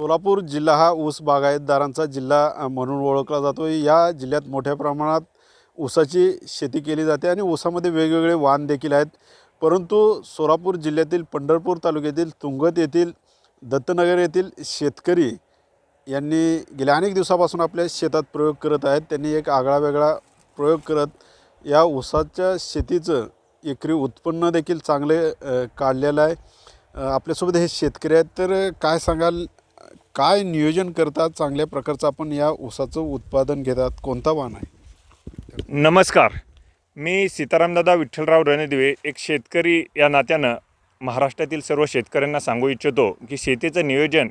सोलापूर जिल्हा हा ऊस बागायतदारांचा जिल्हा म्हणून ओळखला जातो या जिल्ह्यात मोठ्या प्रमाणात ऊसाची शेती केली जाते आणि ऊसामध्ये वेगवेगळे वाण देखील आहेत. परंतु सोलापूर जिल्ह्यातील पंढरपूर तालुक्यातील तुंगत येथील दत्तनगर येथील शेतकरी यांनी गेल्या अनेक दिवसापासून आपल्या शेतात प्रयोग करत आहेत. त्यांनी एक आगळा वेगळा प्रयोग करत या ऊसाच्या शेतीचं एकरी उत्पन्न देखील चांगले काढलेलं आहे. आपल्यासोबत हे शेतकरी आहेत. तर काय सांगाल काय नियोजन करतात चांगल्या प्रकारचं आपण या ऊसाचं उत्पादन घेतात कोणता वाण आहे? नमस्कार. मी सीतारामदादा विठ्ठलराव रणदिवे एक शेतकरी या नात्यानं महाराष्ट्रातील सर्व शेतकऱ्यांना सांगू इच्छितो की शेतीचं नियोजन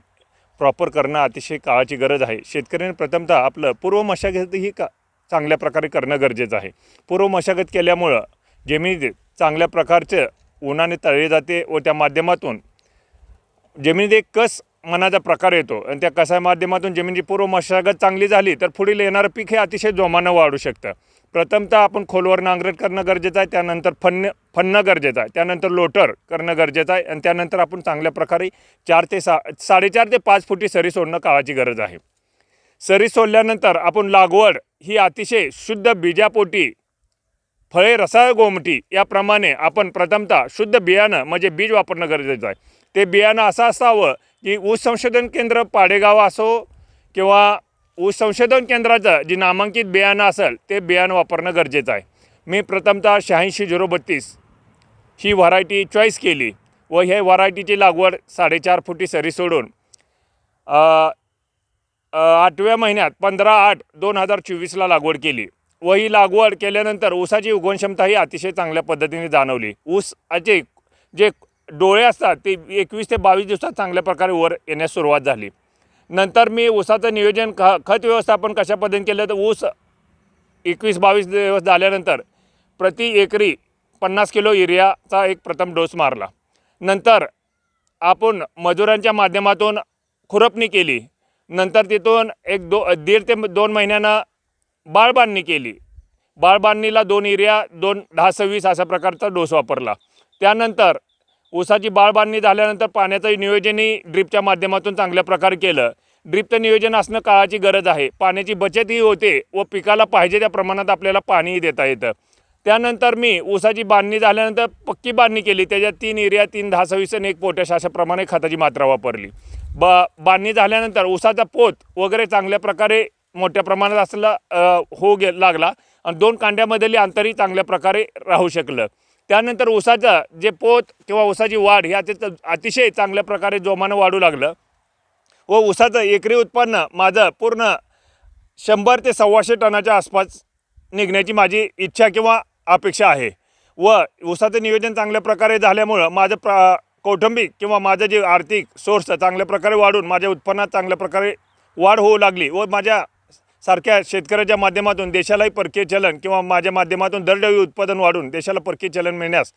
प्रॉपर करणं अतिशय काळाची गरज आहे. शेतकऱ्यांनी प्रथमतः आपलं पूर्व मशागत ही का चांगल्या प्रकारे करणं गरजेचं आहे. पूर्व मशागत केल्यामुळं जमिनीत चांगल्या प्रकारचं उन्हाने तळले जाते व त्या माध्यमातून जमिनीत एक कस मनाचा प्रकार येतो. आणि त्या कसा माध्यमातून जमिनीची पूर्व मशागत चांगली झाली तर पुढील येणारं पीक हे अतिशय जोमानं वाढू शकतं. प्रथमतः आपण खोलवर नांगरट करणं गरजेचं आहे त्यानंतर फन्न फन्न गरजेचं आहे त्यानंतर लोटर करणं गरजेचं आहे आणि त्यानंतर आपण चांगल्या प्रकारे चार ते सा साडेचार ते पाच फुटी सरी सोडणं काळाची गरज आहे. सरी सोडल्यानंतर आपण लागवड ही अतिशय शुद्ध बीजापोटी फळे रसाळ गोमटी याप्रमाणे आपण प्रथमतः शुद्ध बियाणं म्हणजे बीज वापरणं गरजेचं आहे. ते बियाणं असं असावं की ऊस संशोधन केंद्र पाडेगाव असो किंवा ऊस संशोधन केंद्राचं जे नामांकित बियाणं असेल ते बियाणं वापरणं गरजेचं आहे. मी प्रथमतः शहाऐंशी झिरो बत्तीस ही व्हरायटी चॉईस केली व हे व्हरायटीची लागवड साडेचार फुटी सरी सोडून आठव्या महिन्यात पंधरा आठ दोन हजार चोवीसला लागवड केली व ही लागवड केल्यानंतर ऊसाची उगवणक्षमता ही अतिशय चांगल्या पद्धतीने जाणवली. ऊसाचे जे डोळे असतात ते एकवीस ते बावीस दिवसात चांगल्या प्रकारे वर येण्यास सुरुवात झाली. नंतर मी ऊसाचं नियोजन ख खत व्यवस्थापन कशा पद्धतीने केलं तर ऊस एकवीस बावीस दिवस झाल्यानंतर प्रति एकरी पन्नास किलो युरियाचा एक प्रथम डोस मारला. नंतर आपण मजुरांच्या माध्यमातून खुरपणी केली. नंतर तिथून एक दो दीड ते दोन महिन्यानं बाळबांधणी केली. बाळबांधणीला दोन युरिया दोन दहा सव्वीस अशा प्रकारचा डोस वापरला. त्यानंतर ऊसाची बाळबांधणी झाल्यानंतर पाण्याचं नियोजनही ड्रीपच्या माध्यमातून चांगल्या प्रकारे केलं. ड्रीपचं नियोजन असणं काळाची गरज आहे. पाण्याची बचतही होते व पिकाला पाहिजे त्या प्रमाणात आपल्याला पाणीही देता येतं. त्यानंतर मी ऊसाची बांधणी झाल्यानंतर पक्की बांधणी केली. त्याच्यात तीन एरिया तीन दहा सव्वीस आणि एक पोटॅश अशा प्रमाणे खताची मात्रा वापरली. ब बांधणी झाल्यानंतर ऊसाचा पोत वगैरे चांगल्या प्रकारे मोठ्या प्रमाणात असला हो गे लागला आणि दोन कांड्यामधली अंतरही चांगल्या प्रकारे राहू शकलं. त्यानंतर ऊसाचं जे पोत किंवा ऊसाची वाढ हे अति अतिशय चांगल्या प्रकारे जोमानं वाढू लागलं. व ऊसाचं एकरी उत्पन्न माझं पूर्ण शंभर ते सव्वाशे टनाच्या आसपास निघण्याची माझी इच्छा किंवा अपेक्षा आहे. व ऊसाचं नियोजन चांगल्या प्रकारे झाल्यामुळं माझं प्र कौटुंबिक किंवा माझं जे आर्थिक सोर्स चांगल्या प्रकारे वाढून माझ्या उत्पन्नात चांगल्या प्रकारे वाढ होऊ लागली व माझ्या सारख्या शेतकऱ्याच्या माध्यमातून देशालाही परकीय चलन किंवा माझ्या माध्यमातून दरडवी उत्पादन वाढून देशाला परकीय चलन मिळण्यास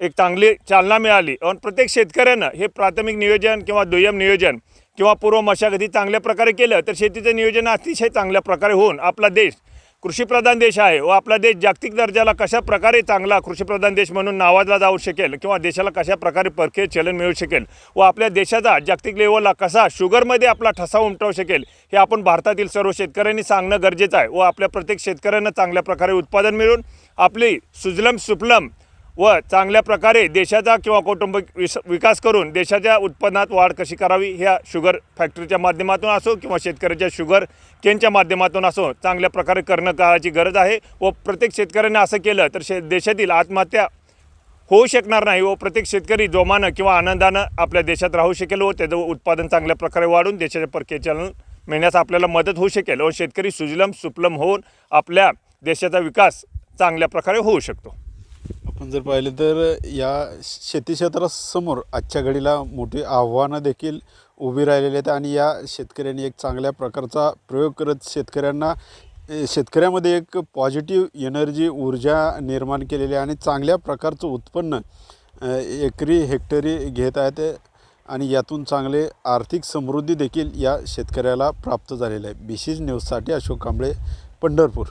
एक चांगली चालना मिळाली. आणि प्रत्येक शेतकऱ्यानं हे प्राथमिक नियोजन किंवा दुय्यम नियोजन किंवा पूर्व मशागती चांगल्या प्रकारे केलं तर शेतीचं नियोजन अतिशय चांगल्या प्रकारे होऊन आपला देश कृषीप्रधान देश आहे. व आपला देश जागतिक दर्जाला कशा प्रकारे चांगला कृषीप्रधान देश म्हणून नावाजला जाऊ शकेल किंवा देशाला कशा प्रकारे परकीय चलन मिळू शकेल व आपल्या देशाचा जागतिक लेवलला कसा शुगरमध्ये आपला ठसा उमटवू शकेल हे आपण भारतातील सर्व शेतकऱ्यांनी सांगणं गरजेचं आहे. व आपल्या प्रत्येक शेतकऱ्यांना चांगल्या प्रकारे उत्पादन मिळून आपली सुजलम सुफलम व चांगल्या प्रकारे देशाचा किंवा कौटुंबिक विस विकास करून देशाच्या उत्पन्नात वाढ कशी करावी ह्या शुगर फॅक्टरीच्या माध्यमातून असो किंवा शेतकऱ्याच्या शुगर केनच्या माध्यमातून असो चांगल्या प्रकारे करणं काळाची गरज आहे व प्रत्येक शेतकऱ्याने असं केलं तर शे देशातील आत्महत्या होऊ शकणार नाही व प्रत्येक शेतकरी जोमानं किंवा आनंदानं आपल्या देशात राहू शकेल व त्याचं उत्पादन चांगल्या प्रकारे वाढून देशाच्या परकीय चलन मिळण्यास आपल्याला मदत होऊ शकेल व शेतकरी सुजलम सुफलम होऊन आपल्या देशाचा विकास चांगल्या प्रकारे होऊ शकतो. आपण जर पाहिलं तर या शेती क्षेत्रासमोर आजच्या घडीला मोठी आव्हानं देखील उभी राहिलेली आहेत आणि या शेतकऱ्यांनी एक चांगल्या प्रकारचा प्रयोग करत शेतकऱ्यांना शेतकऱ्यामध्ये एक पॉझिटिव्ह एनर्जी ऊर्जा निर्माण केलेली आहे आणि चांगल्या प्रकारचं उत्पन्न एकरी हेक्टरी घेत आहेत आणि यातून चांगले आर्थिक समृद्धी देखील या शेतकऱ्याला प्राप्त झालेलं आहे. बी सी न्यूजसाठी अशोक कांबळे पंढरपूर.